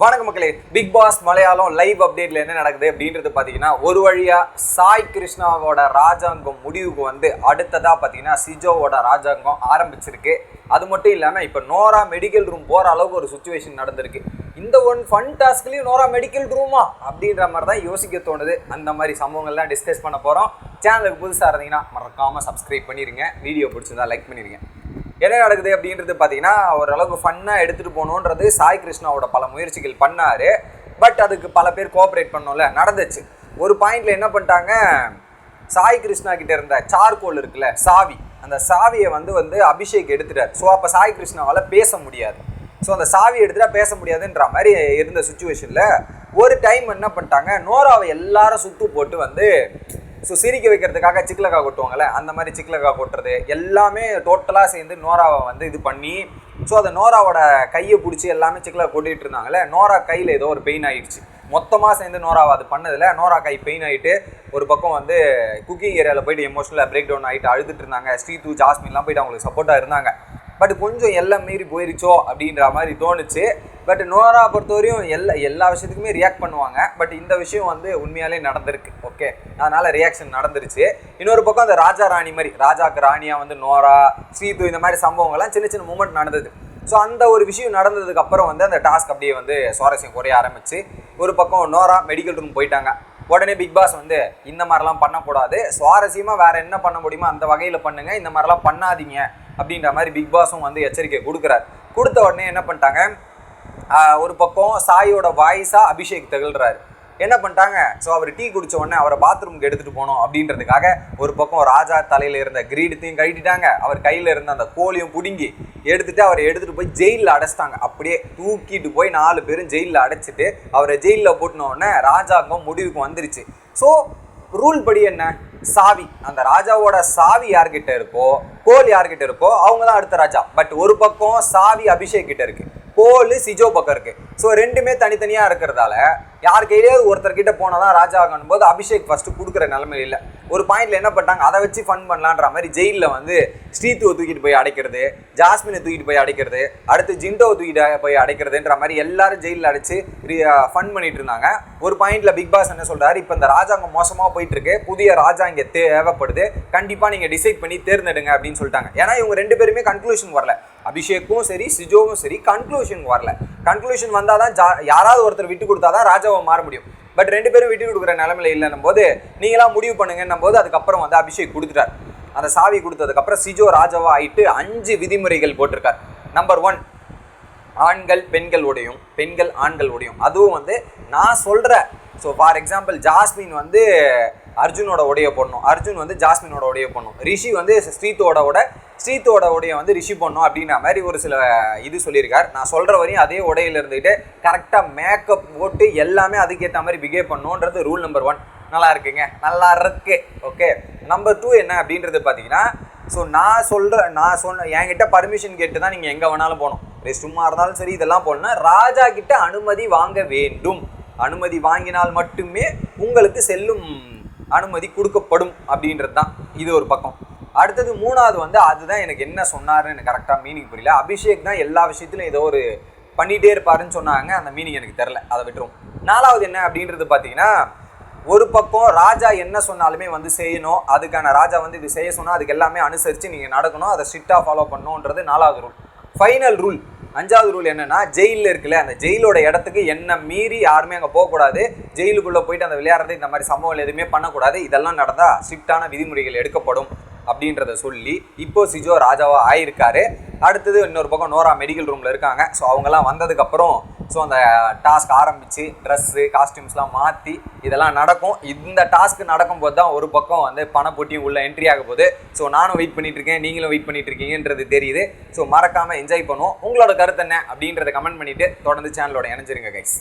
வணக்க மக்களே big Boss Malayalam live அப்டேட்ல என்ன நடக்குது அப்படின்றது பார்த்தீங்கன்னா ஒரு வழியா சாய் கிருஷ்ணாவோட ராஜாங்கம் முடிவுக்கு வந்து அடுத்ததா பார்த்தீங்கன்னா சிஜோவோட ராஜாங்கம் ஆரம்பிச்சிருக்கு. அது மட்டும் இல்லாமல் இப்போ நோரா மெடிக்கல் ரூம் போகிற அளவுக்கு ஒரு சுச்சுவேஷன் நடந்திருக்கு. இந்த ஒன் ஃபன் டாஸ்க்லேயும் நோரா மெடிக்கல் ரூமா அப்படின்ற மாதிரி தான் யோசிக்க தோணுது. அந்த மாதிரி சம்பவங்கள்லாம் டிஸ்கஸ் பண்ண போகிறோம் சேனலுக்கு புதுசாக இருந்தீங்கன்னா மறக்காமல் சப்ஸ்கிரைப் பண்ணிடுங்க வீடியோ பிடிச்சிருந்தா லைக் பண்ணிடுங்க என்ன நடக்குது அப்படின்றது பார்த்தீங்கன்னா ஓரளவுக்கு ஃபன்னாக எடுத்துகிட்டு போகணுன்றது சாய் கிருஷ்ணாவோட பல முயற்சிகள் பண்ணார். பட் அதுக்கு பல பேர் கோஆப்ரேட் பண்ணோம்ல நடந்துச்சு. ஒரு பாயிண்டில் என்ன பண்ணிட்டாங்க சாய் கிருஷ்ணா கிட்ட இருந்த சார்கோல் இருக்குல்ல சாவி அந்த சாவியை வந்து வந்து அபிஷேக் எடுத்துட்டார். ஸோ அப்போ சாய் கிருஷ்ணாவால் பேச முடியாது. ஸோ அந்த சாவி எடுத்துட்டா பேச முடியாதுன்ற மாதிரி இருந்த சுச்சுவேஷனில் ஒரு டைம் என்ன பண்ணிட்டாங்க நோராவை எல்லாரும் சுற்று போட்டு வந்து ஸோ சிரிக்க வைக்கிறதுக்காக சிக்லக்கா கொட்டுவாங்கல்ல அந்த மாதிரி சிக்லக்கா கொட்டுறது எல்லாமே டோட்டலாக சேர்ந்து நோராவை வந்து இது பண்ணி ஸோ அந்த நோராவோட கையை பிடிச்சி எல்லாமே சிக்லக்கா கொட்டிகிட்டு இருந்தாங்கல்ல நோரா கையில் ஏதோ ஒரு பெயின் ஆகிடுச்சு மொத்தமாக சேர்ந்து நோராவை அது பண்ணதில் நோரா கை பெயின் ஆகிட்டு ஒரு பக்கம் வந்து குக்கிங் ஏரியாவில் போயிட்டு எமோஷனலாக பிரேக் டவுன் ஆகிட்டு அழுதுட்டு இருந்தாங்க. ஸ்ரீது ஜாஸ்மின்லாம் போயிட்டு அவங்களுக்கு சப்போர்ட்டாக இருந்தாங்க. பட் கொஞ்சம் எல்லாம் மீறி போயிருச்சோ அப்படின்ற மாதிரி தோணுச்சு. பட் நோரா பொறுத்தவரையும் எல்லா எல்லா விஷயத்துக்குமே ரியாக்ட் பண்ணுவாங்க. பட் இந்த விஷயம் வந்து உண்மையாலே நடந்திருக்கு. ஓகே அதனால் ரியாக்ஷன் நடந்துருச்சு. இன்னொரு பக்கம் அந்த ராஜா ராணி மாதிரி ராஜாக்கு ராணியா வந்து நோரா ஸ்ரீது இந்த மாதிரி சம்பவங்கள்லாம் சின்ன சின்ன மூமெண்ட் நடந்தது. ஸோ அந்த ஒரு விஷயம் நடந்ததுக்கு அப்புறம் வந்து அந்த டாஸ்க் அப்படியே வந்து சுவாரஸ்யம் குறைய ஆரம்பிச்சு. ஒரு பக்கம் நோரா மெடிக்கல் ரூம் போயிட்டாங்க. உடனே பிக் பாஸ் வந்து இந்த மாதிரிலாம் பண்ணக்கூடாது. சுவாரஸ்யமாக வேறு என்ன பண்ண முடியுமோ அந்த வகையில் பண்ணுங்கள் இந்த மாதிரிலாம் பண்ணாதீங்க. அப்படின்ற மாதிரி பிக் பாஸும் வந்து எச்சரிக்கை கொடுக்குறாரு. கொடுத்த உடனே என்ன பண்ணிட்டாங்க? ஒரு பக்கம் சாயோட வாய்ஸாக அபிஷேக் திகழ்றாரு. என்ன பண்ணிட்டாங்க? ஸோ அவர் டீ குடிச்ச உடனே அவரை பாத்ரூமுக்கு எடுத்துகிட்டு போகணும் அப்படின்றதுக்காக ஒரு பக்கம் ராஜா தலையில் இருந்த கிரீடத்தையும் கழட்டிட்டாங்க. அவர் கையில் இருந்த அந்த கோழியும் பிடுங்கி எடுத்துகிட்டு அவரை எடுத்துகிட்டு போய் ஜெயிலில் அடைச்சிட்டாங்க. அப்படியே தூக்கிட்டு போய் நாலு பேரும் ஜெயிலில் அடைச்சிட்டு அவரை ஜெயிலில் போட்டினோடனே ராஜாங்கம் முடிவுக்கு வந்துருச்சு. ஸோ ரூல் படி என்ன? சாவி. அந்த ராஜாவோட சாவி யார்கிட்ட இருக்கோ கோல் யார்கிட்ட இருக்கோ அவங்க தான் அடுத்த ராஜா. பட் ஒரு பக்கம் சாவி அபிஷேக் கிட்ட இருக்கு. கோல் சிஜோ பக்கம் இருக்கு. ஸோ ரெண்டுமே தனித்தனியாக இருக்கிறதால யார் கையிலேயாவது ஒருத்தர் கிட்ட போனால் தான் ராஜா ஆகணும் போது அபிஷேக் ஃபர்ஸ்ட் கொடுக்குற நிலமையில இல்லை. ஒரு பாயிண்ட்ல என்ன பண்ணிட்டாங்க? அதை வச்சு ஃபன் பண்ணலான்ற மாதிரி ஜெயிலில் வந்து ஸ்ரீத்துவை தூக்கிட்டு போய் அடைக்கிறது ஜாஸ்மினை தூக்கிட்டு போய் அடைக்கிறது அடுத்து ஜிண்டோவை தூக்கிட்டு போய் அடைக்கிறதுன்ற மாதிரி எல்லாரும் ஜெயிலில் அடைச்சு ஃபன் uh, பண்ணிட்டு இருந்தாங்க. ஒரு பாயிண்ட்ல பிக் பாஸ் என்ன சொல்றாரு? இப்போ இந்த ராஜாங்கம் மோசமாக போயிட்டு இருக்கு புதிய ராஜா இங்கே தேவைப்படுது கண்டிப்பாக நீங்கள் டிசைட் பண்ணி தேர்ந்தெடுங்க அப்படின்னு சொல்லிட்டாங்க. ஏன்னா இவங்க ரெண்டு பேருமே கன்க்ளூஷன் வரல. அபிஷேக்கும் சரி சிஜோவும் சரி கன்க்ளூஷன் வரல. கன்க்ளூஷன் வந்தால் தான் ஜா யாராவது ஒருத்தர் விட்டு கொடுத்தா தான் ராஜாவை மாற முடியும். பட் ரெண்டு பேரும் விட்டு கொடுக்குற நிலமையில இல்லைன்னும் போது நீங்களாம் முடிவு பண்ணுங்கன்னும் போது அதுக்கப்புறம் வந்து அபிஷேக் கொடுத்துட்டார். அந்த சாவி கொடுத்ததுக்கப்புறம் சிஜோ ராஜாவா ஆயிட்டு அஞ்சு விதிமுறைகள் போட்டிருக்கார். நம்பர் ஒன் ஆண்கள் பெண்கள் உடையும் பெண்கள் ஆண்கள் உடையும். அதுவும் வந்து நான் சொல்கிற ஸோ ஃபார் எக்ஸாம்பிள் ஜாஸ்மின் வந்து அர்ஜுனோட உடைய போடணும் அர்ஜுன் வந்து ஜாஸ்மினோட உடைய போடணும் ரிஷி வந்து ஸ்ரீத்தோட உட ஸ்ரீத்தோட உடைய வந்து ரிஷி போடணும் அப்படின்ற மாதிரி ஒரு சில இது சொல்லியிருக்கார். நான் சொல்கிற வரையும் அதே உடையில இருந்துக்கிட்டு கரெக்டாக மேக்கப் போட்டு எல்லாமே அதுக்கேற்ற மாதிரி பிஹேவ் பண்ணணுன்றது ரூல் நம்பர் ஒன் நல்லா இருக்குங்க. நல்லா இருக்கு. ஓகே நம்பர் டூ என்ன அப்படின்றது பார்த்தீங்கன்னா ஸோ நான் சொல்கிற நான் சொன்ன என்கிட்ட பர்மிஷன் கேட்டு தான் நீங்கள் எங்கே வேணாலும் போகணும். ரெஸ்ட் ரூமாக இருந்தாலும் சரி இதெல்லாம் போகணும்னா ராஜா கிட்ட அனுமதி வாங்க வேண்டும். அனுமதி வாங்கினால் மட்டுமே உங்களுக்கு செல்லும் அனுமதி கொடுக்கப்படும் அப்படின்றது தான் இது ஒரு பக்கம். அடுத்தது மூணாவது வந்து அதுதான் எனக்கு என்ன சொன்னாருன்னு எனக்கு கரெக்டாக மீனிங் புரியல. அபிஷேக் தான் எல்லா விஷயத்துலையும் ஏதோ ஒரு பண்ணிகிட்டே இருப்பாருன்னு சொன்னாங்க. அந்த மீனிங் எனக்கு தெரில அதை விட்டுரும். நாலாவது என்ன அப்படின்றது பார்த்தீங்கன்னா ஒரு பக்கம் ராஜா என்ன சொன்னாலுமே வந்து செய்யணும். அதுக்கான ராஜா வந்து இது செய்ய சொன்னால் அதுக்கு எல்லாமே அனுசரித்து நீங்கள் நடக்கணும். அதை ஸ்ட்ரிக்டாக ஃபாலோ பண்ணணுன்றது நாலாவது ரூல் ஃபைனல் ரூல் அஞ்சாவது ரூல் என்னன்னா ஜெயிலில் இருக்குல்ல அந்த ஜெயிலோட இடத்துக்கு என்ன மீறி யாருமே அங்கே போகக்கூடாது. ஜெயிலுக்குள்ளே போயிட்டு அந்த விளையாடுறது இந்த மாதிரி சம்பவங்கள் எதுவுமே பண்ணக்கூடாது. இதெல்லாம் நடந்தால் ஸ்ட்ரிக்டான விதிமுறைகள் எடுக்கப்படும் அப்படின்றத சொல்லி இப்போ சிஜோ ராஜாவா ஆயிருக்காரு. அடுத்தது இன்னொரு பக்கம் நோரா மெடிக்கல் ரூமில் இருக்காங்க. ஸோ அவங்கெல்லாம் வந்ததுக்கப்புறம் ஸோ அந்த டாஸ்க் ஆரம்பித்து ட்ரெஸ்ஸு காஸ்டியூம்ஸ்லாம் மாற்றி இதெல்லாம் நடக்கும். இந்த டாஸ்க் நடக்கும்போது தான் ஒரு பக்கம் வந்து பணப்போட்டியும் உள்ள என்ட்ரி ஆக போகுது. ஸோ நானும் வெயிட் பண்ணிட்டு இருக்கேன் நீங்களும் வெயிட் பண்ணிகிட்ருக்கீங்கன்றது தெரியுது. ஸோ மறக்காமல் என்ஜாய் பண்ணுவோம். உங்களோட கருத்து என்ன அப்படின்றத கமெண்ட் பண்ணிட்டு தொடர்ந்து சேனலோட இணைஞ்சிருங்க கைஸ்